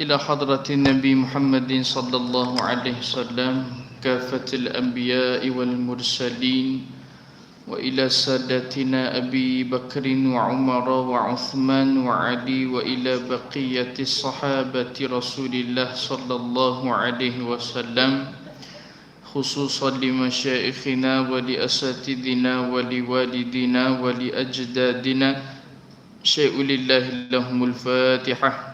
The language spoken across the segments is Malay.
إلى حضرة النبي محمد صلى الله عليه وسلم كافة الأنبياء والمرسلين وإلى سادتنا أبي بكر وعمر وعثمان وعلي وإلى بقية الصحابة رسول الله صلى الله عليه وسلم خصوصا لمشايخنا ولأساتذنا ولوالدنا ولأجدادنا. شيء لله لهم الفاتحة.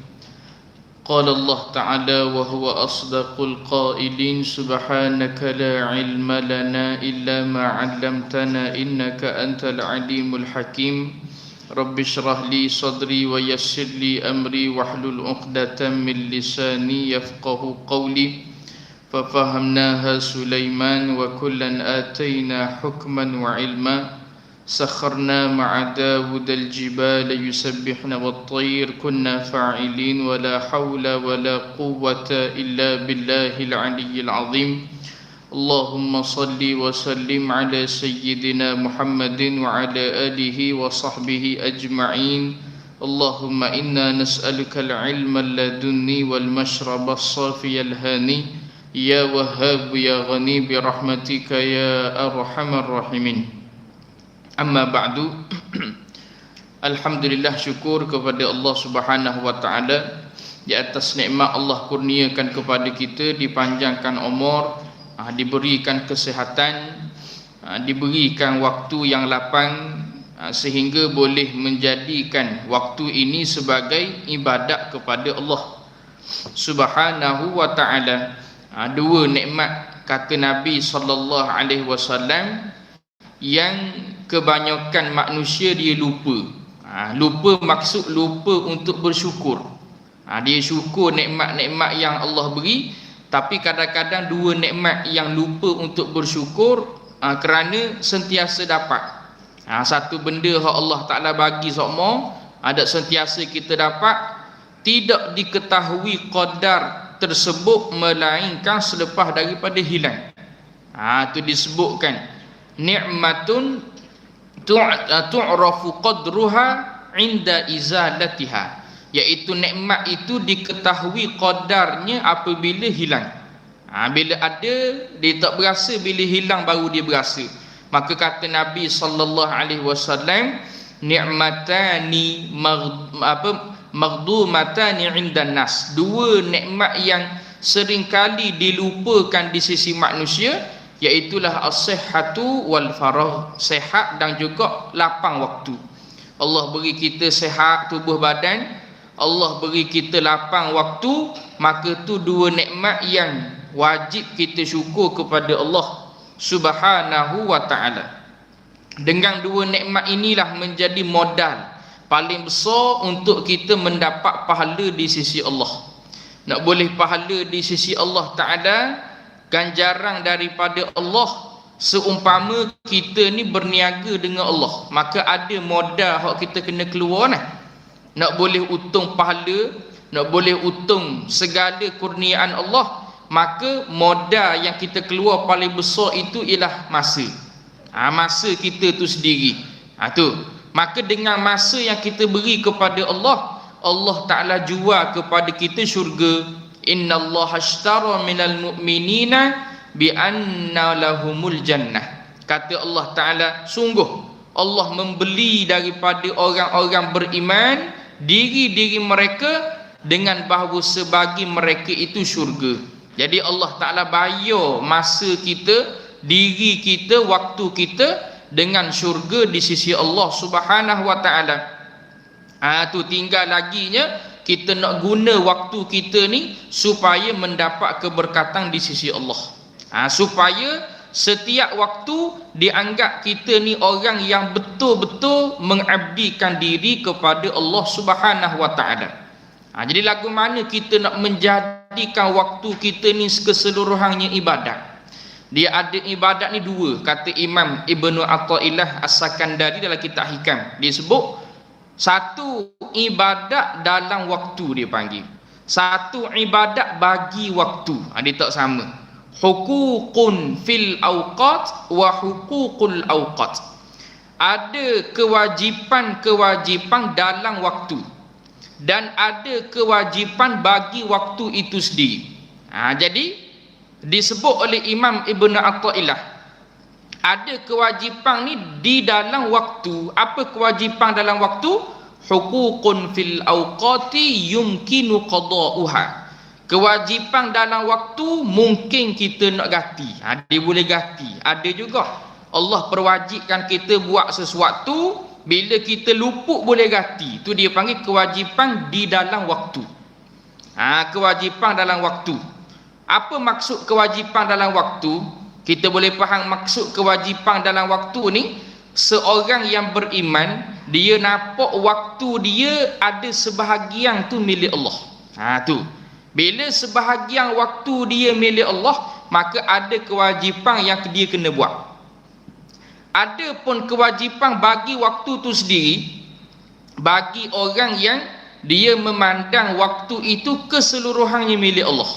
قال الله تعالى وهو أصدق القائلين سبحانك لا علم لنا إلا ما علمتنا إنك أنت العليم الحكيم. رب اشرح لي صدري ويسر لي أمري واحلل عقدة من لساني يفقه قولي. ففهمناها سليمان وكلا آتينا حكما وعلما. سخرنا مع داود الجبال يسبحن والطير كنا فاعلين ولا حول ولا قوة إلا بالله العلي العظيم. اللهم صل وسلم على سيدنا محمد وعلى آله وصحبه أجمعين. اللهم إنا نسألك العلم اللدني والمشرب الصافي الهاني. يا وهاب يا غني برحمتك يا أرحم الراحمين. Amma ba'du Alhamdulillah syukur kepada Allah Subhanahu wa taala di atas nikmat Allah kurniakan kepada kita dipanjangkan umur, ah, diberikan kesihatan, ah, diberikan waktu yang lapang ah, sehingga boleh menjadikan waktu ini sebagai ibadat kepada Allah Subhanahu wa taala. Dua nikmat kata Nabi sallallahu alaihi wasallam yang kebanyakan manusia dia lupa. Ha, lupa maksud lupa untuk bersyukur. Ha, dia syukur nikmat-nikmat yang Allah beri, tapi kadang-kadang dua nikmat yang lupa untuk bersyukur ha, kerana sentiasa dapat. Ha, satu benda yang Allah Taala bagi semua, ada sentiasa kita dapat, tidak diketahui qadar tersebut melainkan selepas daripada hilang. Ha, itu disebutkan ni'matun tu'rafu qadruha inda izalatiha. Iaitu nikmat itu diketahui qadarnya apabila hilang. Ha, bila ada dia tak berasa. Bila hilang baru dia berasa. Maka kata Nabi sallallahu alaihi wasallam ni'matani apa maghdumatani inda nas. Dua nikmat yang seringkali dilupakan di sisi manusia iaitulah as-sihhatu wal faragh. Sehat dan juga lapang waktu. Allah beri kita sehat tubuh badan. Allah beri kita lapang waktu. Maka tu dua nikmat yang wajib kita syukur kepada Allah Subhanahu wa taala. Dengan dua nikmat inilah menjadi modal paling besar untuk kita mendapat pahala di sisi Allah. Nak boleh pahala di sisi Allah taala ganjaran daripada Allah. Seumpama kita ni berniaga dengan Allah maka ada modal hak kita kena keluar nah nak boleh untung pahala nak boleh untung segala kurniaan Allah maka modal yang kita keluar paling besar itu ialah masa. Ha, masa kita tu sendiri. Ha, tu. Maka dengan masa yang kita beri kepada Allah Allah Ta'ala jual kepada kita syurga Inna Allah ashtara minal mu'minina bi anna lahumul jannah kata Allah Ta'ala sungguh Allah membeli daripada orang-orang beriman diri-diri mereka dengan bahawa sebagi mereka itu syurga jadi Allah Ta'ala bayar masa kita diri kita, waktu kita dengan syurga di sisi Allah Subhanahu wa taala. Ah tu tinggal laginya kita nak guna waktu kita ni supaya mendapat keberkatan di sisi Allah. Ah supaya setiap waktu dianggap kita ni orang yang betul-betul mengabdikan diri kepada Allah Subhanahu wa taala. Ha, jadi lagu mana kita nak menjadikan waktu kita ni keseluruhannya ibadat. dia ada ibadat ni dua kata Imam Ibnu Athaillah As-Sakandari dalam kitab Hikam dia sebut satu ibadat dalam waktu dia panggil. Satu ibadat bagi waktu. Ha, dia tak sama. Hukukun fil awqat wa hukukul awqat. Ada kewajipan-kewajipan dalam waktu. Dan ada kewajipan bagi waktu itu sendiri. Ha, jadi disebut oleh Imam Ibn Atta'illah ada kewajipan ni di dalam waktu. Apa kewajipan dalam waktu? Hukukun fil awqati yumkinu qada'uha. Kewajipan dalam waktu mungkin kita nak ganti. Ha, dia boleh ganti. Ada juga. Allah perwajibkan kita buat sesuatu bila kita luput boleh ganti tu dia panggil kewajipan di dalam waktu ha, kewajipan dalam waktu apa maksud kewajipan dalam waktu kita boleh faham maksud kewajipan dalam waktu ni? Seorang yang beriman dia nampak waktu dia ada sebahagian tu milik Allah. Ha tu. Bila sebahagian waktu dia milik Allah maka ada kewajipan yang dia kena buat. Ada pun kewajipan bagi waktu tu sendiri bagi orang yang dia memandang waktu itu keseluruhannya milik Allah.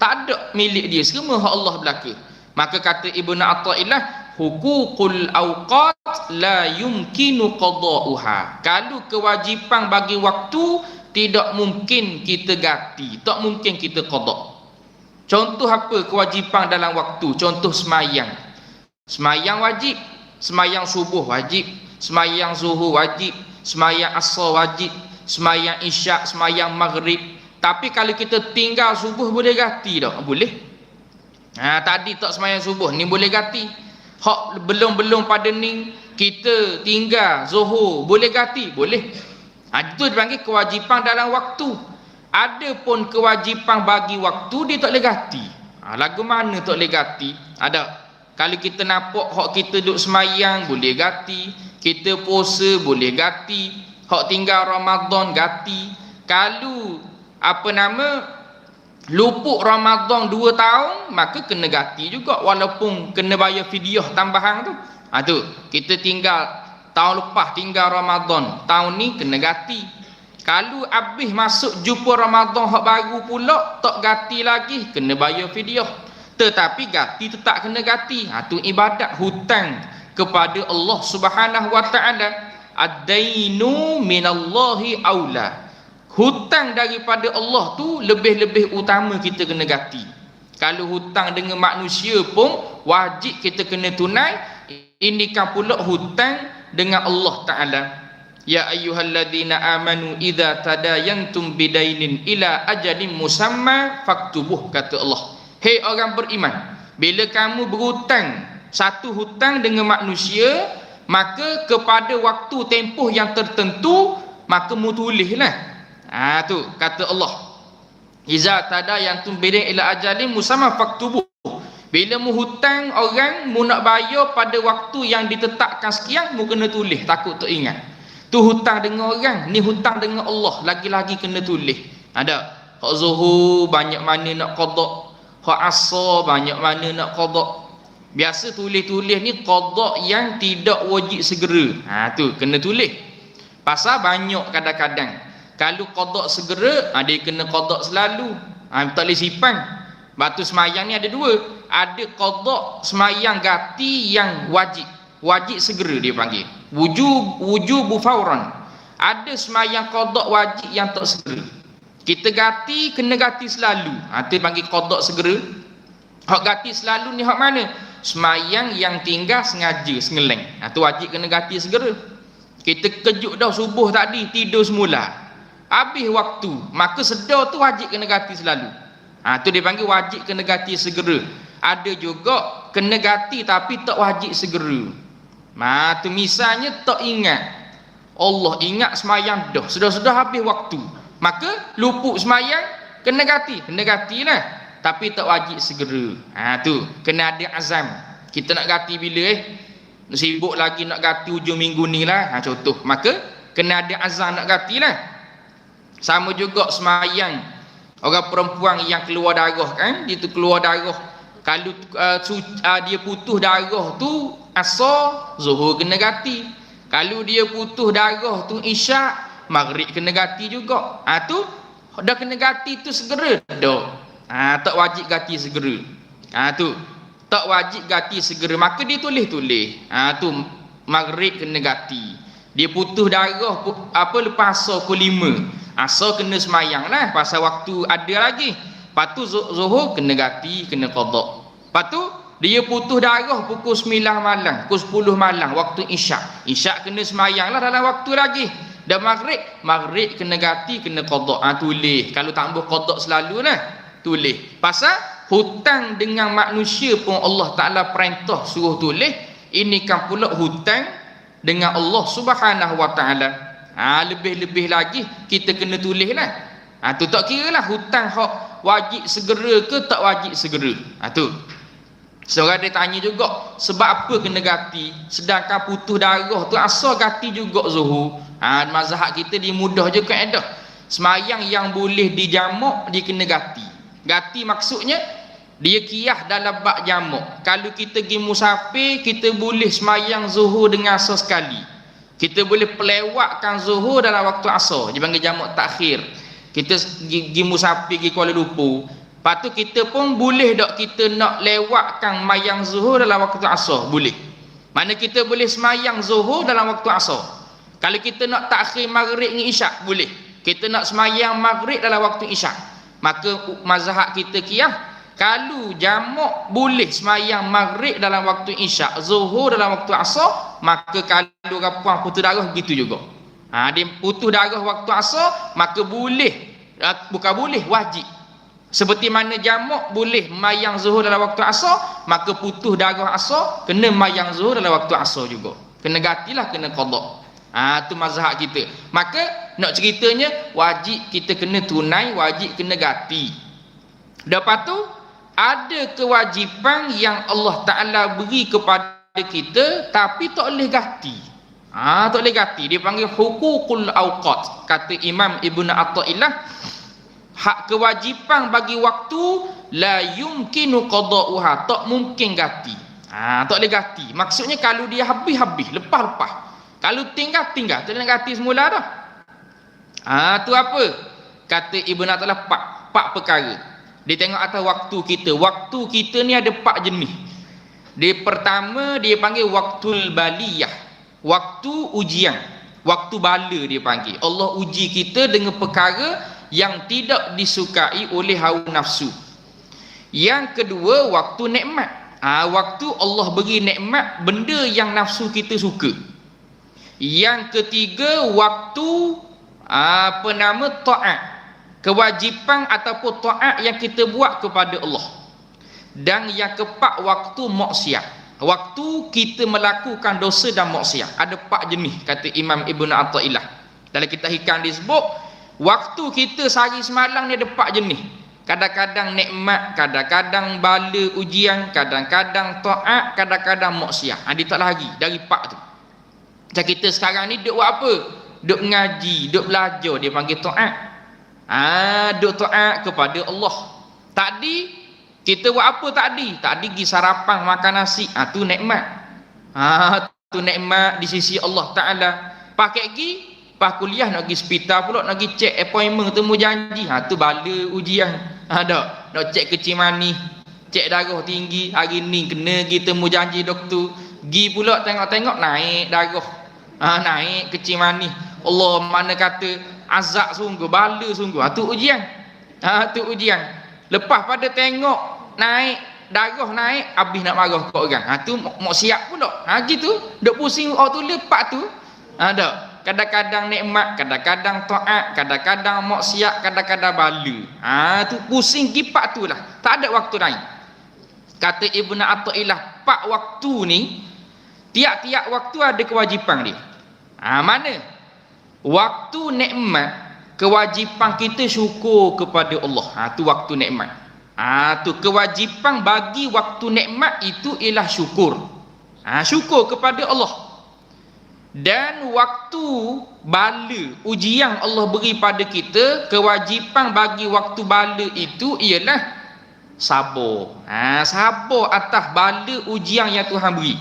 Tak ada milik dia semua hak Allah belaka maka kata Ibnu Athaillah hukukul awqat la yumkinu qada'uha. Kalau kewajipan bagi waktu tidak mungkin kita ganti tak mungkin kita qada' contoh apa kewajipan dalam waktu? Contoh semayang. Semayang wajib semayang subuh wajib semayang zuhur wajib semayang asar wajib semayang isyak semayang maghrib. Tapi kalau kita tinggal subuh boleh ganti tak? Boleh ha, tadi tak semayang subuh ni boleh ganti. Hak belum-belum pada ni kita tinggal zuhur boleh ganti? Boleh. Ha, itu dipanggil kewajipan dalam waktu. Ada pun kewajipan bagi waktu dia tak boleh ganti. Ha, lagu mana tak boleh ganti? Ada kalau kita nampak hak kita duduk semayang boleh gati, kita puasa boleh gati, hak tinggal Ramadan gati. Kalau apa nama luput Ramadan 2 tahun maka kena gati juga walaupun kena bayar fidyah tambahan tu. Ha tu, kita tinggal tahun lepas tinggal Ramadan, tahun ni kena gati. Kalau habis masuk jumpa Ramadan hak baru pula tak gati lagi kena bayar fidyah. Tetapi gati tetap kena gati ha tu ibadat hutang kepada Allah Subhanahu wa taala. Ad-dainu minallahi aula hutang daripada Allah tu lebih-lebih utama kita kena gati. Kalau hutang dengan manusia pun wajib kita kena tunai ini kan pula hutang dengan Allah taala. Ya ayyuhalladzina amanu idza tadayantum bidainin ila ajalin musamma faktubuh kata Allah. Hei orang beriman, bila kamu berhutang satu hutang dengan manusia, maka kepada waktu tempoh yang tertentu, maka mu tulislah. Ha tu kata Allah. Iza tada yang tumbidin ila ajalin musamma faktubu. Bila mu hutang orang mu nak bayar pada waktu yang ditetapkan sekian, mu kena tulis takut tak ingat. Tu hutang dengan orang, ni hutang dengan Allah, lagi-lagi kena tulis. Ada. Hak zuhur banyak mana nak qada hak asar banyak mana nak qada biasa tulis-tulis ni qada yang tidak wajib segera ha tu kena tulis pasal banyak kadang-kadang kalau qada segera ha, dia kena qada selalu. Ha, tak boleh simpan. Batu semayang ni ada dua. Ada qada semayang gati yang wajib. Wajib segera dia panggil. Wujub wujubu fauran ada semayang qada wajib yang tak segera. Kita gati kena gati selalu. Ha tu panggil qada segera. Hak gati selalu ni hak mana? Semayang yang tinggal sengaja sengeleng. Ha tu wajib kena gati segera. Kita kejut dah subuh tadi tidur semula habis waktu. Maka sedar tu wajib kena gati selalu. Ha tu dia panggil wajib kena gati segera. Ada juga kena gati tapi tak wajib segera. Ma tu misalnya tak ingat. Allah ingat semayang dah. Sudah-sudah habis waktu. Maka luput semayang kena gati kena gatilah tapi tak wajib segera. Ha tu. Kena ada azam. Kita nak gati bila eh? Sibuk lagi nak gati hujung minggu ni lah. Ha contoh. Maka kena ada azam nak gatilah sama juga semayang. Orang perempuan yang keluar darah kan itu keluar darah. Kalau uh, uh, dia putus darah tu asar zuhur kena ganti. Kalau dia putus darah tu isyak maghrib kena ganti juga. Ha tu dah kena ganti tu segera dah. Ha tak wajib ganti segera. Ha tu tak wajib ganti segera. Maka dia tulis-tulis. Ha tu maghrib kena ganti. Dia putus darah apa lepas asar pukul 5 asar kena semayang lah pasal waktu ada lagi lepas tu zuhur kena ganti kena qada Lepas tu dia putus darah pukul 9 malam, pukul 10 malam waktu isyak. Isyak kena semayanglah dalam waktu lagi. Dan maghrib, maghrib kena ganti kena qada. Ha, tulis. Kalau tak boleh qada selalu nah, tulis. Pasal hutang dengan manusia pun Allah Taala perintah suruh tulis, ini kan pula hutang dengan Allah Subhanahu Wa Taala. Ha, lebih-lebih lagi kita kena tulislah. Ha, tu tak kira lah hutang hak wajib segera ke tak wajib segera. Ha, tu. Seorang dia tanya juga sebab apa kena gati sedangkan putus darah tu asal gati juga zuhur. Ha mazhab kita dia mudah je kaedah. Semayang yang boleh dijamak dia kena gati. Gati maksudnya dia kiyah dalam bak jamak. Kalau kita pergi musafir kita boleh semayang zuhur dengan asal sekali. Kita boleh pelewatkan zuhur dalam waktu asar. Dia panggil jamak takhir. Kita pergi musafir pergi Kuala Lumpur Lepas tu kita pun boleh tak kita nak lewatkan mayang zuhur dalam waktu asar? Boleh. Mana kita boleh semayang zuhur dalam waktu asar? Kalau kita nak takhir maghrib dengan isyak, boleh. Kita nak semayang maghrib dalam waktu isyak. Maka mazhab kita kiyah, kalau jamak boleh semayang maghrib dalam waktu isyak, zuhur dalam waktu asar, maka kalau rapuan putus darah begitu juga. Ha, dia putus darah waktu asar, maka boleh. Bukan boleh, wajib seperti mana jamak boleh mayang zuhur dalam waktu asar, maka putus darah asar kena mayang zuhur dalam waktu asar juga. Kena gatilah kena qada. Ha tu mazhab kita. Maka nak ceritanya wajib kita kena tunai, wajib kena gati. Lepas tu ada kewajipan yang Allah Taala beri kepada kita tapi tak boleh gati. Ha tak boleh gati. Dia panggil hukukul awqat. Kata Imam Ibnu Athaillah hak kewajipan bagi waktu la yumkinu qada'uha. Tak mungkin ganti. Ha tak boleh ganti. Maksudnya kalau dia habis-habis lepas-lepas. Kalau tinggal tinggal. Tak boleh ganti semula dah. Ha tu apa? Kata ibnu atalah pak pak perkara dia tengok atas waktu kita waktu kita ni ada pak jenis dia pertama dia panggil waktul baliyah waktu ujian waktu bala dia panggil Allah uji kita dengan perkara yang tidak disukai oleh hawa nafsu. Yang kedua waktu nikmat. Ha, waktu Allah beri nikmat benda yang nafsu kita suka. Yang ketiga waktu ha, apa nama taat. Kewajipan ataupun taat yang kita buat kepada Allah. Dan yang keempat waktu maksiat. Waktu kita melakukan dosa dan maksiat. Ada empat jenis kata Imam Ibn Atta'illah. Dalam kita hikam disebut Waktu kita sehari semalam ni ada empat jenis. Kadang-kadang nikmat, kadang-kadang bala ujian, kadang-kadang taat, kadang-kadang maksiat. Ha, dia tak lagi dari empat tu. Macam kita sekarang ni duk buat apa? Duk ngaji, duk belajar, dia panggil taat. Ha, duk taat kepada Allah. Tadi, kita buat apa tadi? Tadi pergi sarapan makan nasi. Ha, tu nikmat. Ha, tu nikmat di sisi Allah Ta'ala. Pakai pergi, Lepas kuliah nak pergi hospital pula nak pergi check appointment temu janji. Ha tu bala ujian. Ha dak. Nak check kecil mani, Cek darah tinggi. Hari ni kena pergi temu janji doktor. Gi pula tengok-tengok naik darah. Ha naik kecil mani. Allah mana kata azab sungguh, bala sungguh. Ha tu ujian. Ha tu ujian. Lepas pada tengok naik darah naik habis nak marah kat orang. Ha tu mau siap pula. Ha gitu. Dok pusing oh tu lepak tu. Ha dak kadang-kadang nikmat, kadang-kadang taat, kadang-kadang maksiat, kadang-kadang bala. Ha tu pusing kipak tu lah. Tak ada waktu lain. Kata Ibnu Athaillah, pak waktu ni tiap-tiap waktu ada kewajipan dia. Ha mana? Waktu nikmat kewajipan kita syukur kepada Allah. Ha tu waktu nikmat. Ha tu kewajipan bagi waktu nikmat itu ialah syukur. Ha syukur kepada Allah dan waktu bala uji yang Allah beri pada kita kewajipan bagi waktu bala itu ialah sabar. Ha, sabar atas bala ujian yang Tuhan beri.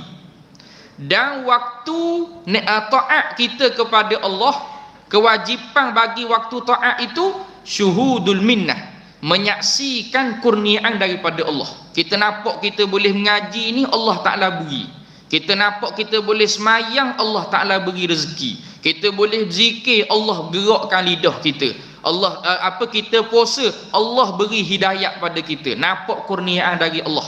Dan waktu uh, taat kita kepada Allah, kewajipan bagi waktu taat itu syuhudul minnah. Menyaksikan kurniaan daripada Allah. Kita nampak kita boleh mengaji ni Allah Ta'ala beri. Kita nampak kita boleh semayang Allah Ta'ala beri rezeki. Kita boleh zikir Allah gerakkan lidah kita. Allah uh, apa kita puasa Allah beri hidayah pada kita nampak kurniaan dari Allah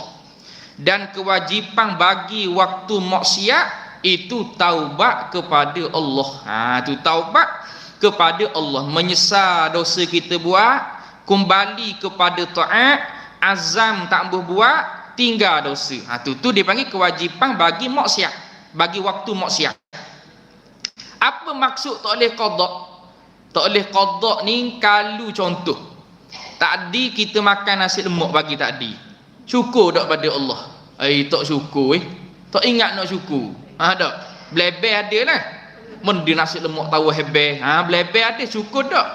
dan kewajipan bagi waktu maksiat itu taubat kepada Allah ha tu taubat kepada Allah menyesal dosa kita buat kembali kepada taat azam tak boleh buat tinggal dosa ha tu tu dipanggil kewajipan bagi maksiat bagi waktu maksiat apa maksud tak boleh qada tak boleh qada ni kalau contoh. Tadi kita makan nasi lemak pagi tadi. Syukur tak pada Allah. Eh tak syukur eh. Tak ingat nak syukur. Ha tak. Blebe ada lah. Men dia nasi lemak tahu hebe. Ha blebe ada syukur tak?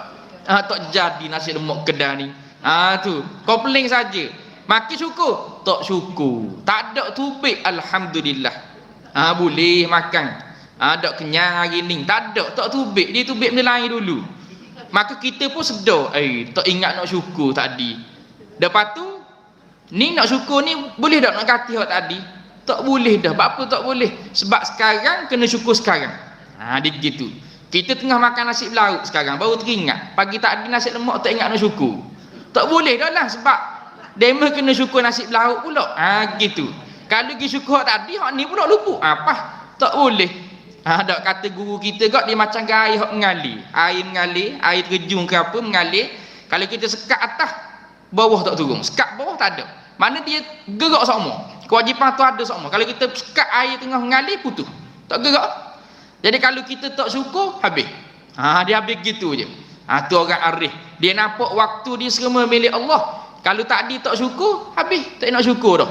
Ha tak jadi nasi lemak kedai ni. Ha tu. Kau peling saja. Makin syukur? Tak syukur. Tak ada tubik alhamdulillah. Ha boleh makan ada kenyang hari ni tak ada tak tubik dia tubik benda lain dulu maka kita pun sedar eh tak ingat nak syukur tadi lepas tu ni nak syukur ni boleh tak nak kati hak tadi tak boleh dah apa tak boleh sebab sekarang kena syukur sekarang ha dia gitu kita tengah makan nasi belauk sekarang baru teringat pagi tadi nasi lemak tak ingat nak syukur tak boleh dah lah sebab demo kena syukur nasi belauk pula ha gitu kalau pergi syukur hak tadi hak ni pula lupa apa tak boleh Ha, ada kata guru kita gak dia macam air hok mengalir. Air mengalir, air terjun ke apa mengalir. Kalau kita sekat atas, bawah tak turun. Sekat bawah tak ada. Mana dia gerak sama. Kewajipan tu ada sama. Kalau kita sekat air tengah mengalir, putus. Tak gerak. Jadi kalau kita tak syukur, habis. Ha, dia habis gitu je. Ha, tu orang arif. Dia nampak waktu dia semua milik Allah. Kalau tak dia tak syukur, habis. Tak nak syukur dah.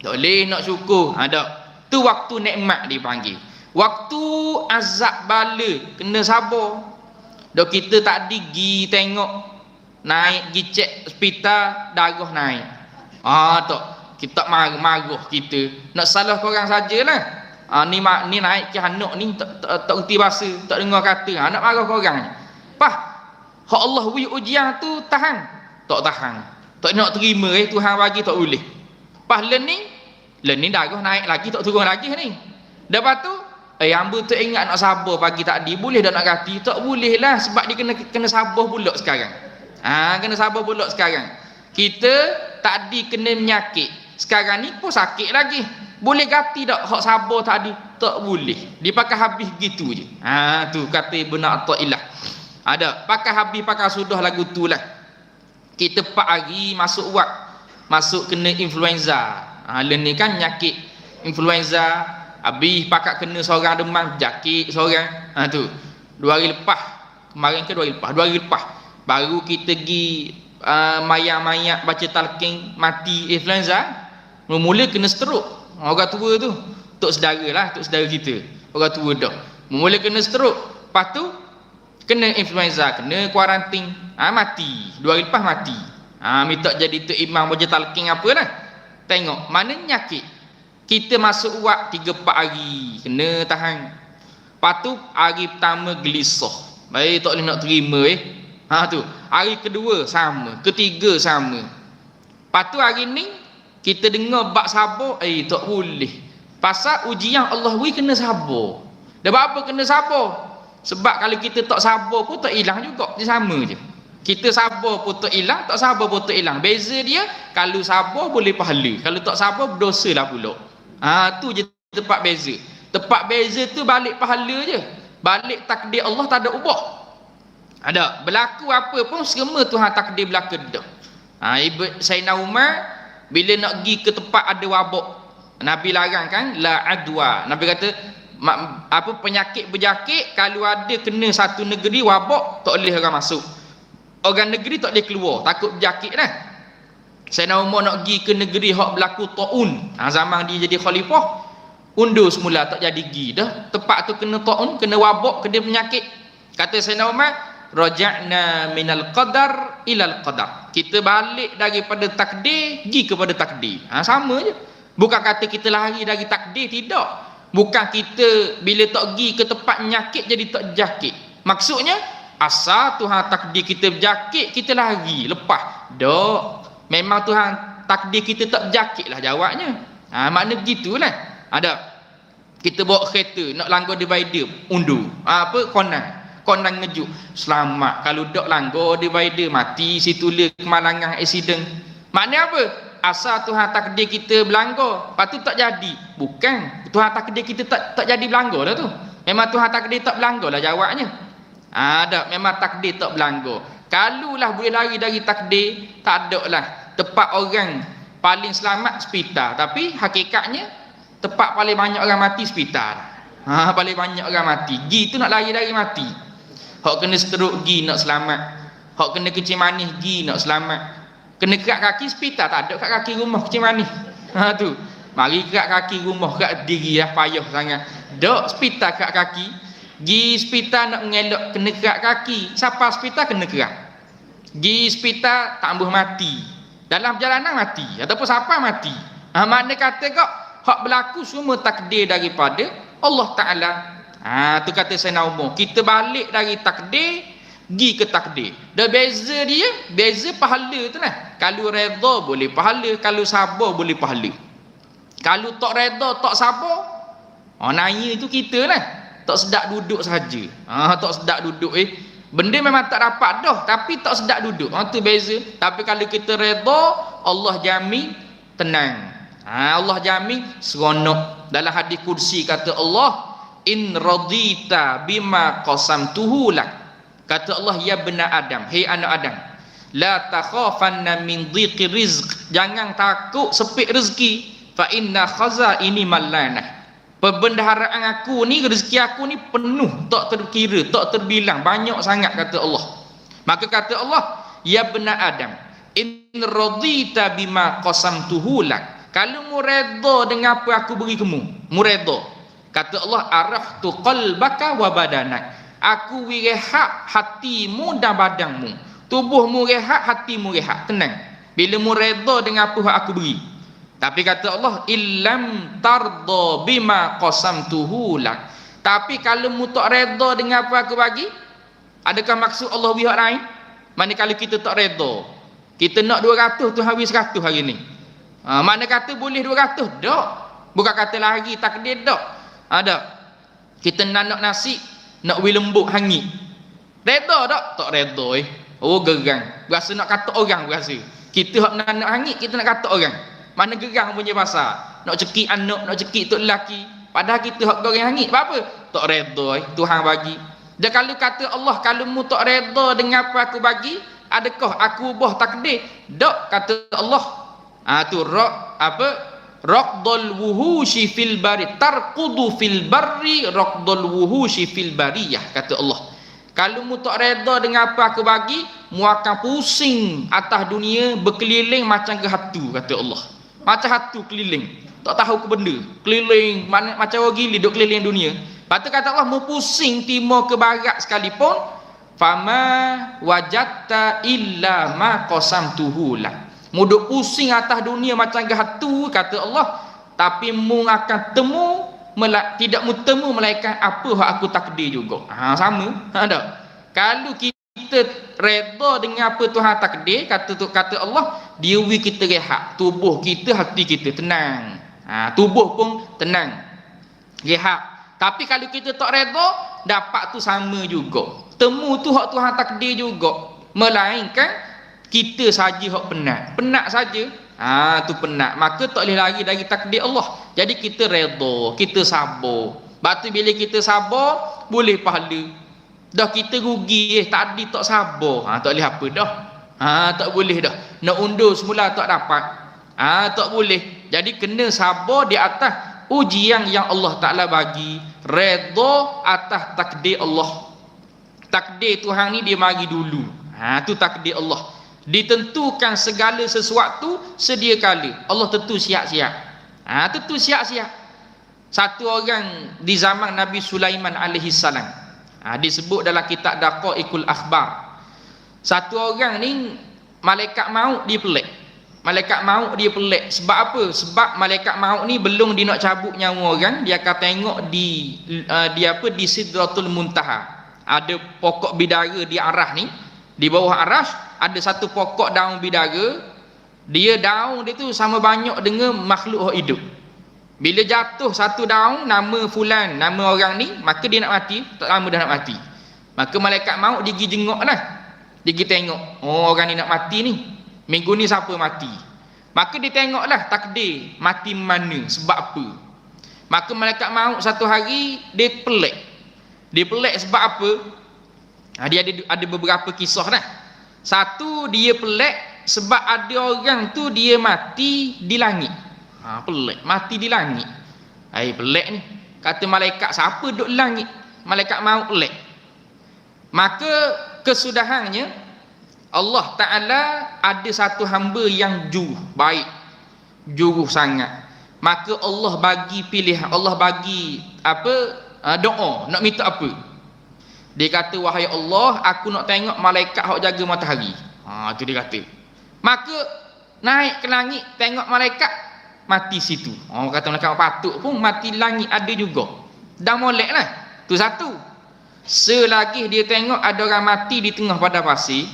Tak boleh nak syukur. Ha, tu waktu nikmat dipanggil. Waktu azab bala kena sabar. Dok kita tadi gi tengok naik gi cek hospital darah naik. Ah tok kita marah-marah kita. Nak salah kau orang sajalah. Ah ni ni naik ke anak ni tak tak, tak reti bahasa, tak dengar kata. Ah nak marah kau orang. Pah. Hak Allah wi ujian tu tahan. Tak tahan. Tak nak terima eh Tuhan bagi tak boleh. Pah ni len ni darah naik lagi tak turun lagi ni. Lepas tu Eh hamba tu ingat nak sabar pagi tadi boleh dah nak ganti tak boleh lah sebab dia kena kena sabar pula sekarang. Ha kena sabar pula sekarang. Kita tadi kena menyakit. Sekarang ni pun sakit lagi. Boleh ganti tak hak sabar tadi? Tak boleh. Dia pakai habis gitu je. Ha tu kata atau ilah. Ada pakai habis pakai sudah lagu tu lah. Kita 4 hari masuk wak masuk kena influenza. Ha ni kan nyakit influenza Habis pakat kena seorang demam jakit seorang. Ha tu. Dua hari lepas. Kemarin ke dua hari lepas? Dua hari lepas. Baru kita pergi uh, mayat-mayat baca talqin mati influenza. Mula-mula kena stroke. Orang tua tu. Tok sedara lah. Tok sedara kita. Orang tua dah. Mula kena stroke. Lepas tu kena influenza. Kena kuarantin. Ha, mati. Dua hari lepas mati. Ha, minta jadi tu imam baca talqin apa lah. Tengok. Mana nyakit kita masuk uat 3 4 hari kena tahan lepas tu hari pertama gelisah baik tak boleh nak terima eh ha tu hari kedua sama ketiga sama lepas tu hari ni kita dengar bab sabar eh tak boleh pasal ujian Allah wi kena sabar dan apa kena sabar sebab kalau kita tak sabar pun tak hilang juga dia sama je kita sabar pun tak hilang tak sabar pun tak hilang beza dia kalau sabar boleh pahala kalau tak sabar berdosa lah pula Ha tu je tempat beza. Tempat beza tu balik pahala je. Balik takdir Allah tak ada ubah. Ada berlaku apa pun semua Tuhan takdir berlaku dah. Ha Sayyidina Umar bila nak pergi ke tempat ada wabak Nabi larang kan la adwa. Nabi kata apa penyakit berjakit kalau ada kena satu negeri wabak tak boleh orang masuk. Orang negeri tak boleh keluar takut berjakit dah. Sayyidina Umar nak pergi ke negeri hak berlaku taun. Ha, zaman dia jadi khalifah, undur semula tak jadi pergi dah. Tempat tu kena taun, kena wabak, kena penyakit. Kata Sayyidina Umar, raja'na minal qadar ilal qadar. kita balik daripada takdir pergi kepada takdir. Ha, sama je. Bukan kata kita lari dari takdir tidak. Bukan kita bila tak pergi ke tempat nyakit jadi tak jakit maksudnya asal Tuhan takdir kita berjakit kita lari lepas. Dok memang Tuhan takdir kita tak berjakit lah jawabnya. Ha, makna begitulah. Ada kita bawa kereta nak langgar divider undur. Ha, apa konan kondan ngejuk. Selamat. Kalau dok langgar divider mati si tulis kemalangan accident. Maknanya apa? Asal Tuhan takdir kita berlanggar. Patut tak jadi. Bukan. Tuhan takdir kita tak tak jadi berlanggar lah tu. Memang Tuhan takdir tak berlanggar lah jawabnya. Ada ha, memang takdir tak berlanggar. Kalau lah boleh lari dari takdir tak ada lah. Tempat orang paling selamat hospital tapi hakikatnya tempat paling banyak orang mati hospital ha, paling banyak orang mati. Gi tu nak lari dari mati Hak kena stroke gi nak selamat. Hak kena kecil manis gi nak selamat. Kena kerak kaki hospital tak ada kat kaki rumah kecil manis. Ha tu. Mari kerak kaki rumah kat diri dah payah sangat. Dok hospital kerak kaki. Gi hospital nak mengelak kena kerak kaki. Siapa hospital kena kerak. Gi hospital tak ambuh mati. Dalam perjalanan mati ataupun siapa mati. Ha makna kata kau hak berlaku semua takdir daripada Allah Taala Ha tu kata saya Umar. Kita balik dari takdir pergi ke takdir. Dah beza dia, beza pahala tu lah. Kalau redha boleh pahala, kalau sabar boleh pahala. Kalau tak redha, tak sabar, oh naya tu kita lah. Tak sedap duduk saja. Ha tak sedap duduk eh. Benda memang tak dapat dah, tapi tak sedap duduk. Ha tu beza. Tapi kalau kita redha, Allah jamin tenang. Ha Allah jamin seronok. Dalam hadis kursi kata Allah, in radita bima qasamtuhu lak. Kata Allah ya bena Adam hei anak Adam la takhafanna min dhiqi rizq. Jangan takut sepit rezeki. Fa inna khaza ini malana perbendaharaan aku ni rezeki aku ni penuh tak terkira tak terbilang. Banyak sangat kata Allah. Maka kata Allah ya bena Adam in radita bima qasamtuhu lak. Kalau mu redha dengan apa aku beri kamu mu redha Kata Allah araftu qalbaka wa badanak. Aku wirehat hatimu dan badanmu. Tubuhmu rehat, hatimu rehat. Tenang. Bila mu redha dengan apa yang aku beri. Tapi kata Allah illam tarda bima qasamtuhu lak. Tapi kalau mu tak redha dengan apa aku bagi, adakah maksud Allah wihak lain? Mana kalau kita tak redha? Kita nak 200 tu habis 100 hari ni. Ha, mana kata boleh 200? Tak. Bukan kata lagi takdir tak. Ada. Kita nak nasi, nak wi lembut hangit. Reda tak? Tak reda eh. Oh gerang. Berasa nak kata orang berasa. Kita hak nak nak hangit, kita nak kata orang. Mana gerang punya bahasa. Nak cekik anak, nak cekik tok lelaki. Padahal kita hak goreng hangit. Apa apa? Tak reda eh. Tuhan bagi. Dan kalau kata Allah, kalau mu tak reda dengan apa aku bagi, adakah aku ubah takdir? Tak kata Allah. Ah tu rak apa? Raqdul wuhushi fil bari tarqudu fil barri raqdul wuhushi fil bariyah kata Allah. Kalau mu tak reda dengan apa aku bagi mu akan pusing atas dunia berkeliling macam ke hatu kata Allah. Macam hatu keliling. Tak tahu ke benda. Keliling mana, macam orang gili duk keliling dunia. Lepas kata Allah mu pusing timur ke barat sekalipun fama wajatta illa ma qasamtuhu lah Muduk pusing atas dunia macam gahatu kata Allah. Tapi mu akan temu tidak mu temu malaikat apa hak aku takdir juga. Ha sama. Ha tak. Kalau kita redha dengan apa Tuhan takdir kata tu kata Allah, dia wi kita rehat. Tubuh kita, hati kita tenang. Ha tubuh pun tenang. Rehat. Tapi kalau kita tak redha, dapat tu sama juga. Temu tu hak Tuhan takdir juga. Melainkan kita saja hok penat. Penat saja? Ha tu penat. Maka tak boleh lari dari takdir Allah. Jadi kita redha kita sabar. Batu bila kita sabar boleh pahala. Dah kita rugi eh tadi tak sabar. Ha tak boleh apa dah. Ha tak boleh dah. Nak undur semula tak dapat. Ha tak boleh. Jadi kena sabar di atas ujian yang Allah Taala bagi. Redha atas takdir Allah. Takdir Tuhan ni dia mari dulu. Ha tu takdir Allah ditentukan segala sesuatu sedia kala Allah tentu siap-siap. Ha, tentu siap-siap. Satu orang di zaman Nabi Sulaiman alaihi salam. Ha, disebut dalam kitab Daqaiqul Akhbar. Satu orang ni malaikat maut dia pelik. Malaikat maut dia pelik. Sebab apa? Sebab malaikat maut ni belum dia nak cabut nyawa orang dia akan tengok di uh, dia apa? Di sidratul muntaha. Ada pokok bidara di arah ni di bawah arash ada satu pokok daun bidara dia daun dia tu sama banyak dengan makhluk hidup. Bila jatuh satu daun nama fulan nama orang ni maka dia nak mati. Tak lama dah nak mati. Maka malaikat maut dia pergi jengok lah dia pergi tengok oh orang ni nak mati ni. Minggu ni siapa mati? Maka dia tengok lah takdir mati mana sebab apa. Maka malaikat maut satu hari dia pelik. Dia pelik sebab apa ha, dia ada ada beberapa kisah dah. Satu dia pelik sebab ada orang tu dia mati di langit. Ha, pelik. Mati di langit. Hai pelik ni. Kata malaikat siapa duduk langit? Malaikat maut pelik. Maka kesudahannya Allah Ta'ala ada satu hamba yang juruh baik. Juruh sangat. Maka Allah bagi pilih Allah bagi apa uh, doa. Nak minta apa dia kata wahai Allah aku nak tengok malaikat hok jaga matahari ha tu dia kata maka naik ke langit tengok malaikat mati situ orang kata malaikat patut pun mati langit ada juga dah molek lah tu satu Selagi dia tengok ada orang mati di tengah pada pasir,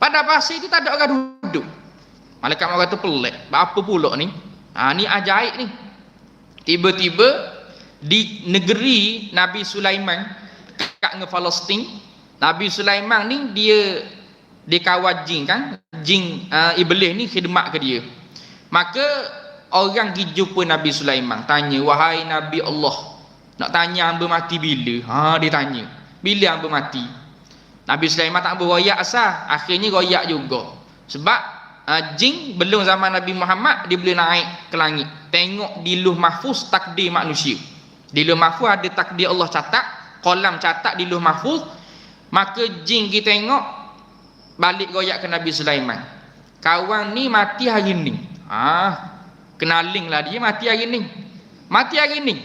pada pasir itu tak ada orang duduk. Malaikat maut kata pelik. Apa pula ni? Ha, ni ajaib ni. Tiba-tiba di negeri Nabi Sulaiman kat nge Palestin, Nabi Sulaiman ni dia dia kawal jin kan? Jin uh, iblis ni khidmat ke dia. Maka orang pergi jumpa Nabi Sulaiman, tanya, "Wahai Nabi Allah, nak tanya hamba mati bila?" Ha dia tanya bila hamba mati Nabi Sulaiman tak beroyak asal akhirnya royak juga sebab uh, jin belum zaman Nabi Muhammad dia boleh naik ke langit tengok di luh mahfuz takdir manusia di luh mahfuz ada takdir Allah catat kolam catat di luh mahfuz maka jin kita tengok balik royak ke Nabi Sulaiman. Kawan ni mati hari ni. Ah kenaling lah dia mati hari ni. Mati hari ni.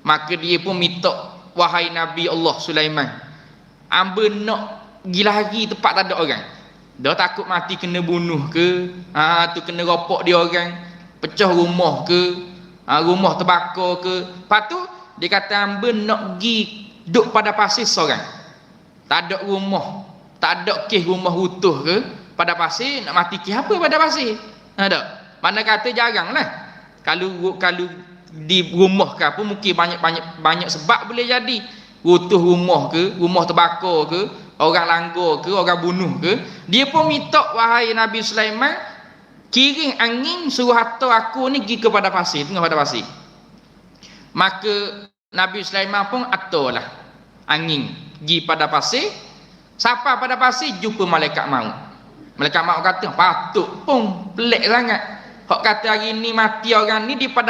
Maka dia pun minta wahai Nabi Allah Sulaiman amba nak gila hari tempat tak ada orang. Dia takut mati kena bunuh ke? Ha, tu kena ropok dia orang pecah rumah ke? Ha, rumah terbakar ke? Lepas tu dia kata amba nak pergi duduk pada pasir seorang. Tak ada rumah tak ada kes rumah utuh ke pada pasir nak mati kes apa pada pasir? Ada mana kata jarang lah kalau kalau di rumah ke apa mungkin banyak-banyak banyak sebab boleh jadi. Rutuh rumah ke rumah terbakar ke orang langgar ke orang bunuh ke. Dia pun minta wahai Nabi Sulaiman kiring angin suruh harta aku ni pergi kepada pasir tengah pada pasir. Maka Nabi Sulaiman pun lah angin. Pergi pada pasir siapa pada pasir jumpa malaikat maut. Malaikat maut kata patut pun pelik sangat. Hak kata hari ni mati orang ni di pada